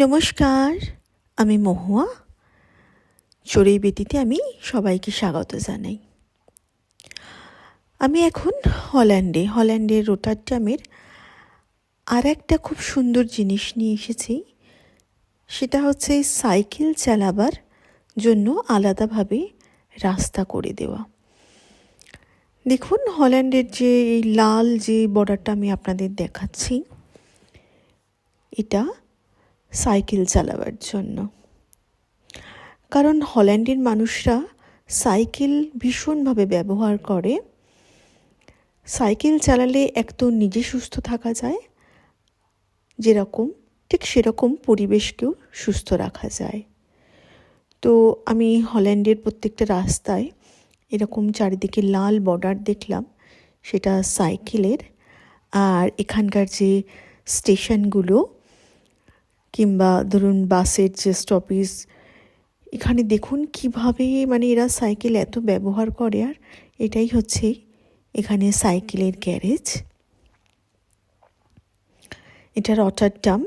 নমস্কার, আমি মহুয়া। চড়ুই বেতিতে আমি সবাইকে স্বাগত জানাই। আমি এখন হল্যান্ডে, হল্যান্ডের রোটারডামের আর একটা খুব সুন্দর জিনিস নিয়ে এসেছি। সেটা হচ্ছে সাইকেল চালাবার জন্য আলাদাভাবে রাস্তা করে দেওয়া। দেখুন, হল্যান্ডের যে এই লাল যে বর্ডারটা আমি আপনাদের দেখাচ্ছি, এটা সাইকেল চালাবার জন্য। কারণ হল্যান্ডের মানুষরা সাইকেল ভীষণভাবে ব্যবহার করে। সাইকেল চালালে এক তো নিজে সুস্থ থাকা যায়, যেরকম, ঠিক সেরকম পরিবেশকেও সুস্থ রাখা যায়। তো আমি হল্যান্ডের প্রত্যেকটা রাস্তায় এরকম চারিদিকে লাল বর্ডার দেখলাম, সেটা সাইকেলের। আর এখানকার যে স্টেশনগুলো কিংবা ধরুন বাসের যে স্টপেজ এখানে দেখুন কীভাবে মানে এরা সাইকেল এত ব্যবহার করে আর এটাই হচ্ছে এখানে সাইকেলের গ্যারেজ এটা রটারডাম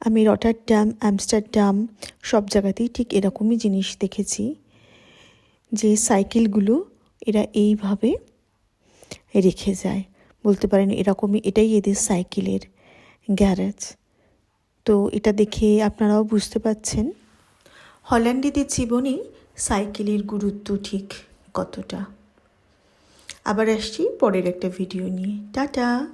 আমি রটারডাম অ্যামস্টারডাম সব জায়গাতেই ঠিক এরকমই জিনিস দেখেছি যে সাইকেলগুলো এরা এইভাবে রেখে যায়। বলতে পারেন এরকমই এটাই এদের সাইকেলের গ্যারেজ তো এটা দেখে আপনারাও বুঝতে পারছেন। হল্যান্ডিদের জীবনে সাইকেলের গুরুত্ব ঠিক কতটা? আবার আসছি পরের একটা ভিডিও নিয়ে। টাটা!